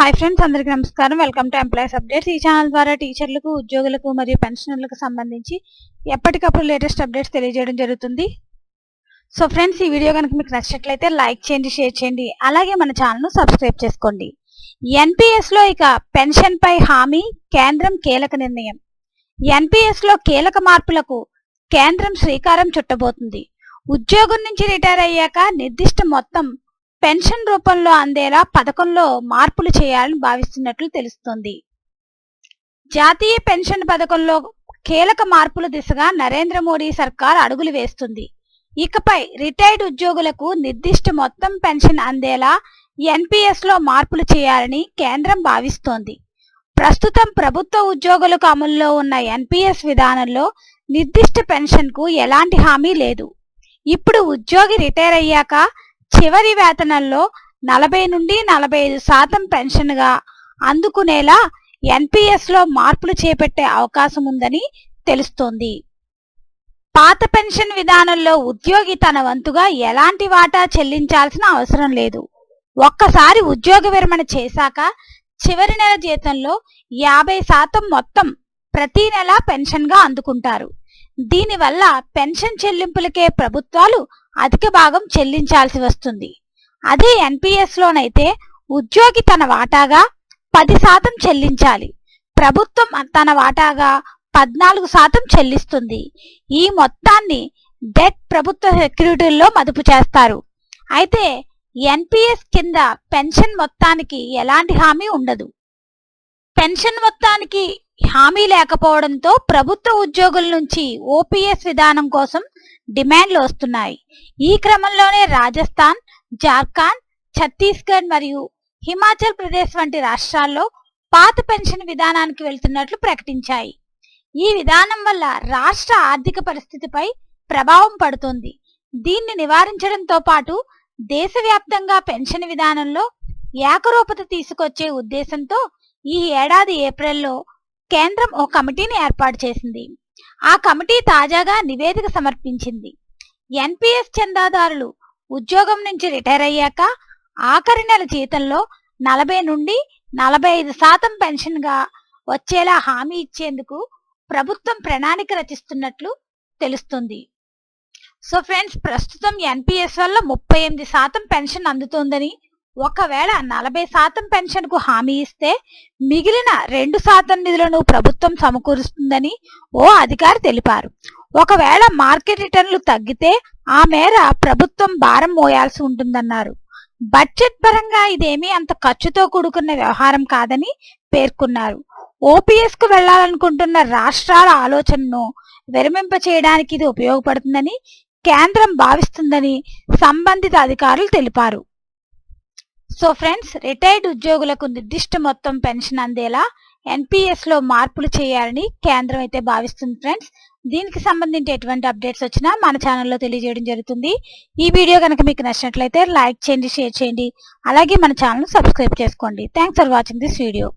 Hi friends అందరికీ నమస్కారం. Welcome to employees updates ఈ ఛానల్ ద్వారా టీచర్లకు ఉద్యోగులకు మరియు పెన్షనర్లకు సంబంధించి ఎప్పటికప్పుడు లేటెస్ట్ అప్డేట్స్ తెలియజేయడం జరుగుతుంది. సో ఫ్రెండ్స్ ఈ వీడియో కనుక మీకు నచ్చినట్లయితే లైక్ చేయండి షేర్ చేయండి. అలాగే మన ఛానల్ను సబ్స్క్రైబ్ చేసుకోండి. ఎన్పిఎస్లో ఇక పెన్షన్పై హామీ కేంద్రం కీలక నిర్ణయం. ఎన్పిఎస్లో కీలక మార్పులకు కేంద్రం శ్రీకారం చుట్టబోతుంది. ఉద్యోగం నుంచి రిటైర్ అయ్యాక నిర్దిష్ట మొత్తం పెన్షన్ రూపంలో అందేలా పథకంలో మార్పులు చేయాలని భావిస్తున్నట్లు తెలుస్తోంది. జాతీయ పెన్షన్ పథకంలో కీలక మార్పుల దిశగా నరేంద్ర మోడీ సర్కార్ అడుగులు వేస్తుంది. ఇకపై రిటైర్డ్ ఉద్యోగులకు నిర్దిష్ట మొత్తం పెన్షన్ అందేలా ఎన్పిఎస్లో మార్పులు చేయాలని కేంద్రం భావిస్తోంది. ప్రస్తుతం ప్రభుత్వ ఉద్యోగులకు అమల్లో ఉన్న ఎన్పిఎస్ విధానంలో నిర్దిష్ట పెన్షన్కు ఎలాంటి హామీ లేదు. ఇప్పుడు ఉద్యోగి రిటైర్ అయ్యాక చివరి వేతనంలో నలభై నుండి నలభై ఐదు శాతం పెన్షన్గా అందుకునేలా ఎన్పిఎస్లో మార్పులు చేపట్టే అవకాశం ఉందని తెలుస్తోంది. పాత పెన్షన్ విధానంలో ఉద్యోగి తన వంతుగా ఎలాంటి వాటా చెల్లించాల్సిన అవసరం లేదు. ఒక్కసారి ఉద్యోగ విరమణ చేశాక చివరి నెల జీతంలో యాభై శాతం మొత్తం ప్రతి నెల పెన్షన్గా అందుకుంటారు. దీనివల్ల పెన్షన్ చెల్లింపులకే ప్రభుత్వాలు అధిక భాగం చెల్లించాల్సి వస్తుంది. అదే ఎన్పిఎస్లోనైతే ఉద్యోగి తన వాటాగా పది శాతం చెల్లించాలి. ప్రభుత్వం తన వాటాగా పద్నాలుగు శాతం చెల్లిస్తుంది. ఈ మొత్తాన్ని డెట్ ప్రభుత్వ సెక్యూరిటీల్లో మదుపు చేస్తారు. అయితే ఎన్పిఎస్ కింద పెన్షన్ మొత్తానికి ఎలాంటి హామీ ఉండదు. పెన్షన్ మొత్తానికి హామీ లేకపోవడంతో ప్రభుత్వ ఉద్యోగుల నుంచి ఓపీఎస్ విధానం కోసం డిమాండ్లు వస్తున్నాయి. ఈ క్రమంలోనే రాజస్థాన్ జార్ఖండ్ ఛత్తీస్గఢ్ మరియు హిమాచల్ ప్రదేశ్ వంటి రాష్ట్రాల్లో పాత పెన్షన్ విధానానికి వెళ్తున్నట్లు ప్రకటించాయి. ఈ విధానం వల్ల రాష్ట్ర ఆర్థిక పరిస్థితిపై ప్రభావం పడుతుంది. దీన్ని నివారించడంతో పాటు దేశవ్యాప్తంగా పెన్షన్ విధానంలో ఏకరూపత తీసుకొచ్చే ఉద్దేశంతో ఈ ఏడాది ఏప్రిల్లో కేంద్రం ఓ కమిటీని ఏర్పాటు చేసింది. ఆ కమిటీ తాజాగా నివేదిక సమర్పించింది. ఎన్పిఎస్ చందాదారులు ఉద్యోగం నుంచి రిటైర్ అయ్యాక ఆఖరి నెల జీతంలో నలభై నుండి నలభై ఐదు శాతం పెన్షన్గా వచ్చేలా హామీ ఇచ్చేందుకు ప్రభుత్వం ప్రణాళిక రచిస్తున్నట్లు తెలుస్తుంది. సో ఫ్రెండ్స్ ప్రస్తుతం ఎన్పిఎస్ వల్ల ముప్పై ఎనిమిది శాతం పెన్షన్ అందుతోందని ఒకవేళ నలభై శాతం పెన్షన్కు హామీ ఇస్తే మిగిలిన రెండు శాతం నిధులను ప్రభుత్వం సమకూరుస్తుందని ఓ అధికారి తెలిపారు. ఒకవేళ మార్కెట్ రిటర్న్లు తగ్గితే ఆ మేర ప్రభుత్వం భారం మోయాల్సి ఉంటుందన్నారు. బడ్జెట్ పరంగా ఇదేమీ అంత ఖర్చుతో కూడుకున్న వ్యవహారం కాదని పేర్కొన్నారు. ఓపీఎస్కు వెళ్ళాలనుకుంటున్న రాష్ట్రాల ఆలోచనను విరమింప చేయడానికి ఇది ఉపయోగపడుతుందని కేంద్రం భావిస్తుందని సంబంధిత అధికారులు తెలిపారు. సో ఫ్రెండ్స్ రిటైర్డ్ ఉద్యోగులకు నిర్దిష్ట మొత్తం పెన్షన్ అందేలా ఎన్పిఎస్లో మార్పులు చేయాలని కేంద్రం అయితే భావిస్తుంది ఫ్రెండ్స్. దీనికి సంబంధించి ఎటువంటి అప్డేట్స్ వచ్చినా మన ఛానల్లో తెలియజేయడం జరుగుతుంది. ఈ వీడియో కనుక మీకు నచ్చినట్లయితే లైక్ చేయండి షేర్ చేయండి. అలాగే మన ఛానల్ సబ్స్క్రైబ్ చేసుకోండి. Thanks for watching this video.